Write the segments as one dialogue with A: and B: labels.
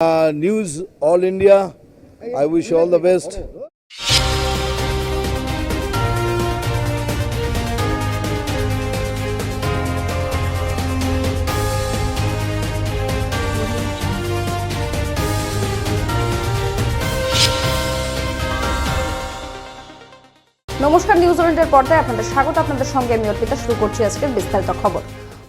A: All India. I wish you all the best.
B: নমস্কার news ওরিয়েন্টের পর্দায় আপনাদের স্বাগত আপনাদের সঙ্গে আমি অর্পিতা, শুরু করছি আজকের বিস্তারিত খবর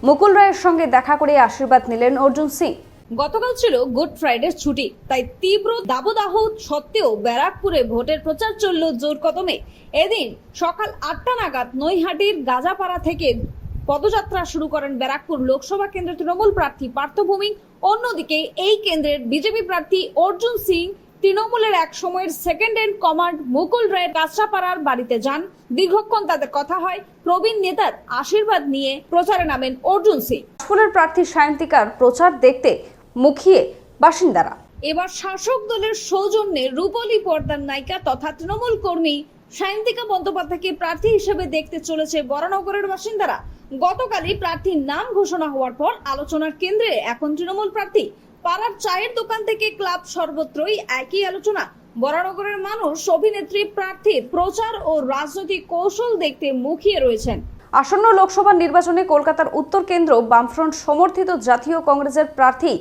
B: মুকুল রায়ের সঙ্গে দেখা করে আশীর্বাদ নিলেন অর্জুন সিং
C: গতকাল ছিল গুড ফ্রাইডে ছুটি, তাই তীব্র দাবদাহ সত্ত্বেও ব্যারাকপুরে ভোটের প্রচার চলল জোর কদমে। এদিন সকাল আটটা নাগাদ নৈহাটির গাজাপাড়া থেকে পদযাত্রা শুরু করেন ব্যারাকপুর লোকসভা কেন্দ্রের তৃণমূল প্রার্থী পার্থভূমি অন্যদিকে এই কেন্দ্রের বিজেপি প্রার্থী অর্জুন সিং তৃণমূলের এক সময়ের সেকেন্ড হ্যান্ড কমান্ড মুকুল রায়ের কাঁচরাপাড়ার বাড়িতে যান। দীর্ঘক্ষণ তাদের কথা হয়, প্রবীণ নেতার আশীর্বাদ নিয়ে প্রচারে নামেন অর্জুন সিং।
B: স্কুলের প্রার্থী সায়ন্তিকার প্রচার দেখতে মুখিয়ে বাসিন্দারা।
C: এবার শাসক দলের সৌজন্যে রূপলী পর্দার নায়িকা তথা তৃণমূল কর্মী সায়ন্তিকা বন্দ্যোপাধ্যায়কে প্রার্থী হিসেবে দেখতে চলেছে বরানগরের বাসিন্দারা। গতকালই প্রার্থীর নাম ঘোষণা হওয়ার পর আলোচনার কেন্দ্রে এখন তৃণমূল প্রার্থী। পাড়ার চায়ের দোকান থেকে ক্লাব সর্বত্রই একই আলোচনা। বরানগরের মানুষ অভিনেত্রী প্রার্থীর প্রচার ও রাজনৈতিক কৌশল দেখতে মুখিয়ে রয়েছেন।
B: আসন্ন লোকসভা নির্বাচনে কলকাতার উত্তর কেন্দ্র বামফ্রন্ট সমর্থিত জাতীয় কংগ্রেসের প্রার্থী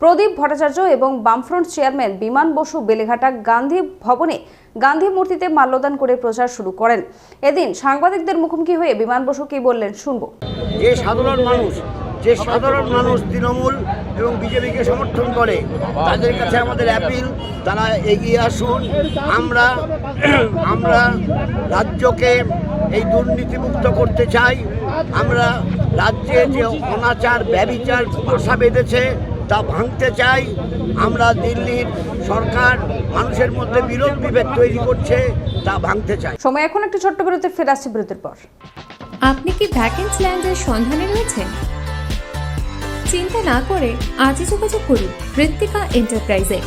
B: প্রদীপ ভট্টাচার্য এবং বামফ্রন্ট চেয়ারম্যান বিমান বসু বেলেঘাটা গান্ধী ভবনে গান্ধী মূর্তিতে মাল্যদান করে প্রচার শুরু করেন। এদিন সাংবাদিকদের মুখোমুখি হয়ে বিমান বসু কি বললেন শুনব।
D: যে সাধারণ মানুষ, যে সাধারণ মানুষ তৃণমূল এবং বিজেপিকে সমর্থন করে, তাদের কাছে আমাদের অ্যাপিল তারা এগিয়ে আসুন। আমরা আমরা রাজ্যকে এই দুর্নীতিমুক্ত করতে চাই। আমরা রাজ্যে যে অনাচার, ব্যবিচার বাসা বেঁধেছে তা ভাঙতে চাই। আমরা দিল্লির সরকার মানুষের মধ্যে বিরোধ বিভেদ তৈরি করছে তা ভাঙতে চাই।
B: সময় এখন একটি ছোট্ট বিরতির ফের আসছে বিরতির পর।
E: আপনি কি ভ্যাকেন্সি ল্যান্ডের সন্ধানে রয়েছেন? চিন্তা না করে আজই যোগাযোগ করুন ঋত্বিকা এন্টারপ্রাইজে।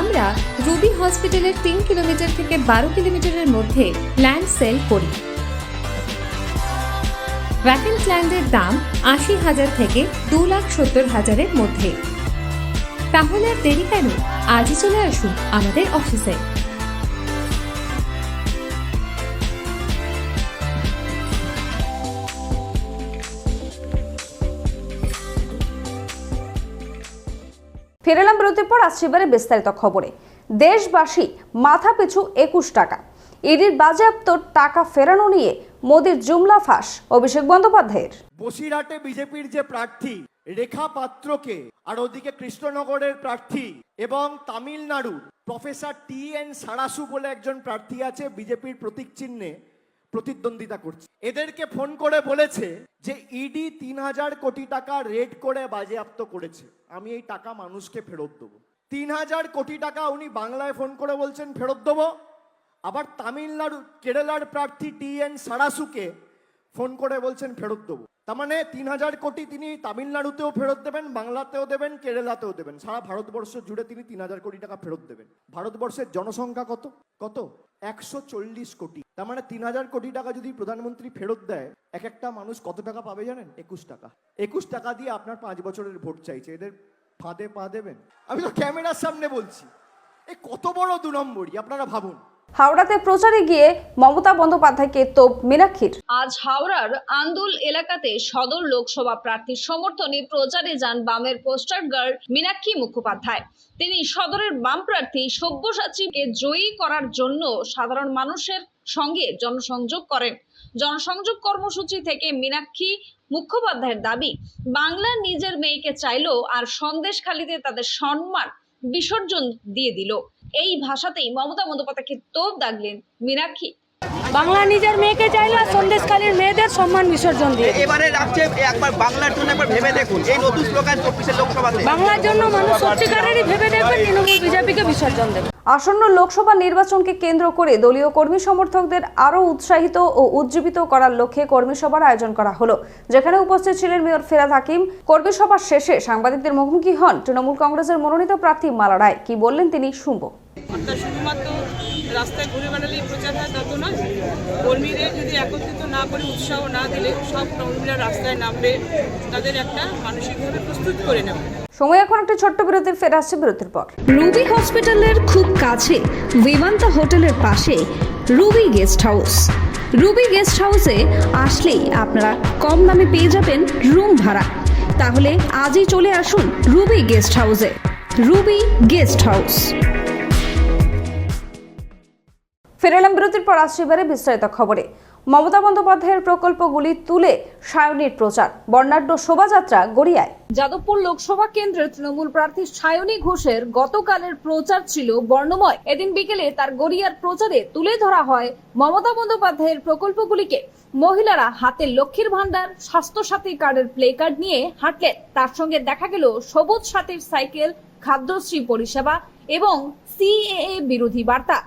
E: আমরা রুবি হসপিটালের তিন কিলোমিটার থেকে বারো কিলোমিটারের মধ্যে ল্যান্ড সেল করি। ভ্যাকেন্স ল্যান্ডের দাম আশি হাজার থেকে দু লাখ সত্তর হাজারের মধ্যে। তাহলে আর দেরি কেন? আজই চলে আসুন আমাদের অফিসে।
B: ফেরালাম বিরতির পর, আসছে এবারে বিস্তারিত খবরে। দেশবাসী মাথা পিছু একুশ টাকা। ইডির বাজেয়াপ্ত টাকা ফেরানো নিয়ে মোদির জুমলা ফাঁস, অভিষেক বন্দ্যোপাধ্যায়ের।
F: বসিরহাটে বিজেপির যে প্রার্থী, রেখা পাত্রকে, আর ওদিকে কৃষ্ণনগরের প্রার্থী এবং Tamil Nadu, professor T N Sarasu বলে একজন প্রার্থী আছে, বিজেপির প্রতীক চিহ্নে প্রতিদ্বন্দ্বিতা করছে। এদেরকে ফোন করে বলেছে যে, ইডি তিন হাজার কোটি টাকা রেড করে বাজেয়াপ্ত করেছে। আমি এই টাকা মানুষকে ফেরত দেবো। তিন হাজার কোটি টাকা উনি বাংলায় ফোন করে বলছেন, ফেরত দেবো? আবার তামিলনাড়ু কেরালার প্রার্থী টি এন সারাসুকে ফোন করে বলছেন ফেরত দেবো। তার মানে তিন হাজার কোটি তিনি তামিলনাড়ুতেও ফেরত দেবেন, বাংলাতেও দেবেন, কেরালাতেও দেবেন। সারা ভারতবর্ষ জুড়ে তিনি তিন হাজার কোটি টাকা ফেরত দেবেন। ভারতবর্ষের জনসংখ্যা কত? কত? একশো চল্লিশ কোটি। তার মানে তিন হাজার কোটি টাকা যদি প্রধানমন্ত্রী ফেরত দেয়, এক একটা মানুষ কত টাকা পাবে জানেন? একুশ টাকা। একুশ টাকা দিয়ে আপনার পাঁচ বছরের ভোট চাইছে। এদের ফাঁদে পা দেবেন। আমি তো ক্যামেরার সামনে বলছি। এ কত বড় দু নম্বরই, আপনারা ভাবুন।
B: হাওড়াতে প্রচারে গিয়ে মমতা বন্দ্যোপাধ্যায়কে তোপ মীনাক্ষীর।
C: আজ হাওড়ার আন্দুল এলাকাতে সদর লোকসভা প্রার্থীর সমর্থনে প্রচারে যান বামের পোস্টার গার্ল মীনাক্ষী মুখোপাধ্যায়। তিনি সদরের বাম প্রার্থী সব্যসাচীকে জয়ী করার জন্য সাধারণ মানুষের সঙ্গে জনসংযোগ করেন। জনসংযোগ কর্মসূচি থেকে মীনাক্ষী মুখোপাধ্যায়ের দাবি, বাংলা নিজের মেয়েকে চাইলো আর সন্দেশখালিতে তাদের সম্মান বিসর্জন দিয়ে দিল। এই ভাষাতেই মমতা বন্দ্যোপাধ্যায়কে তোপ দাগলেন মীনাক্ষী।
G: বাংলা নিজের মেয়েকে চাইলে আর সন্দেশকালীর মেয়েদের সম্মান বিসর্জন দিয়ে।
H: এবারে রাজ্যে একবার বাংলার জন্য একবার ভেবে দেখুন। এই নতুন স্লোগান চব্বিশের লোকসভাতে।
G: বাংলার জন্য মানুষ সত্যিকারেরই ভেবে দেখবে তৃণমূল বিজেপিকে বিসর্জন দেবে।
B: আসন্ন লোকসভা নির্বাচনকে কেন্দ্র করে দলীয় কর্মী সমর্থকদের আরও উৎসাহিত ও উজ্জীবিত করার লক্ষ্যে কর্মী সভার আয়োজন করা হলো। যেখানে উপস্থিত ছিলেন মেয়র ফেরাদ হাকিম। কর্মী সভার শেষে সাংবাদিকদের মুখোমুখি হন তৃণমূল কংগ্রেসের মনোনীত প্রার্থী মালা রায়। কি বললেন তিনি শুনব।
I: অর্থাৎ শুধুমাত্র রাস্তায় ঘুরে বেড়ালেই প্রচার হয় তত নয় কর্মীদের যদি একত্রিত না করে উৎসাহ না দিলে সব কর্মীরা রাস্তায় নামবে তাদের একটা মানসিকভাবে প্রস্তুত করে নেবে।
B: সময় এখন একটি ছোট্ট বিরতির ফের আসছে বিরতির পর।
C: রুবি হসপিটালের খুব কাছে বিমান্তা হোটেলের পাশে Ruby guest house. Ruby guest হাউসে আসলেই আপনারা কম দামে পেয়ে যাবেন রুম ভাড়া। তাহলে আজই চলে আসুন রুবি গেস্ট হাউসে। Ruby guest house.
B: ফিরে বিরতির পর আসছে এবারে বিস্তারিত খবরে। মমতা বন্দ্যোপাধ্যায়ের প্রকল্পগুলি তুলে সায়নীর প্রচার। বর্ণাঢ্য শোভাযাত্রা গড়িয়ায়।
C: যাদবপুর লোকসভা কেন্দ্রের তৃণমূল প্রার্থী সায়নী ঘোষের গতকালের প্রচার ছিল বর্ণময়। এদিন বিকেলে তার গড়িয়ার প্রচারে তুলে ধরা হয় মমতা বন্দ্যোপাধ্যায়ের প্রকল্পগুলিকে। মহিলারা হাতে লক্ষ্মীর ভান্ডার স্বাস্থ্য সাথী কার্ডের প্লে কার্ড নিয়ে হাঁটলেন। তার সঙ্গে দেখা গেল সবুজ সাথীর সাইকেল, খাদ্যশ্রী পরিষেবা এবং সিএএ বিরোধী বার্তা।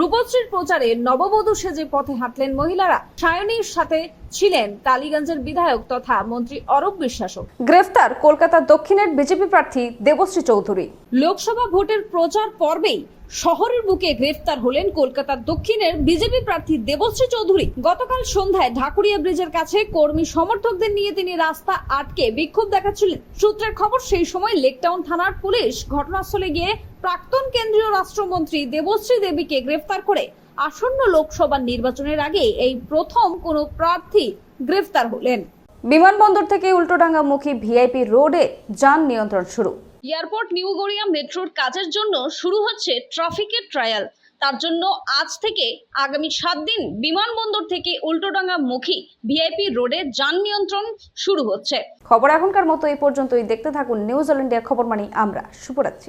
C: রূপশ্রীর প্রচারে নববধূ সেজে পথে হাঁটলেন মহিলারা। সায়নীর সাথে ছিলেন টালিগঞ্জের বিধায়ক তথা মন্ত্রী অরূপ বিশ্বাসও
B: গ্রেফতার কলকাতা দক্ষিণের বিজেপি প্রার্থী দেবশ্রী চৌধুরী।
C: লোকসভা ভোটের প্রচার পর্বেই শহরের বুকে গ্রেফতার হলেন কলকাতার দক্ষিণের বিজেপি প্রার্থী দেবশ্রী চৌধুরী। গতকাল সন্ধ্যায় ঢাকুরিয়া ব্রিজের কাছে কর্মী সমর্থকদের নিয়ে তিনি রাস্তা আটকে বিক্ষোভ দেখাচ্ছিলেন। সূত্রের খবর সেই সময় লেকটাউন থানার পুলিশ ঘটনাস্থলে গিয়ে প্রাক্তন কেন্দ্রীয় রাষ্ট্রমন্ত্রী দেবশ্রী দেবীকে গ্রেফতার করে আসন্ন লোকসভা নির্বাচনের আগে এই প্রথম কোনো প্রার্থী গ্রেফতার হলেন।
B: বিমানবন্দর থেকে উল্টোডাঙ্গামুখী ভিআইপি রোডে যান নিয়ন্ত্রণ শুরু।
C: এয়ারপোর্ট নিউ গড়িয়া মেট্রোর কাজের জন্য শুরু হচ্ছে ট্রাফিকের ট্রায়াল। তার জন্য আজ থেকে আগামী সাত দিন বিমানবন্দর থেকে উল্টোডাঙ্গা মুখী ভিআইপি রোডে যান নিয়ন্ত্রণ শুরু হচ্ছে।
B: খবর এখনকার মতো এই পর্যন্তই। দেখতে থাকুন নিউজ অল ইন্ডিয়া খবর মানি আমরা শুভরাত্রি।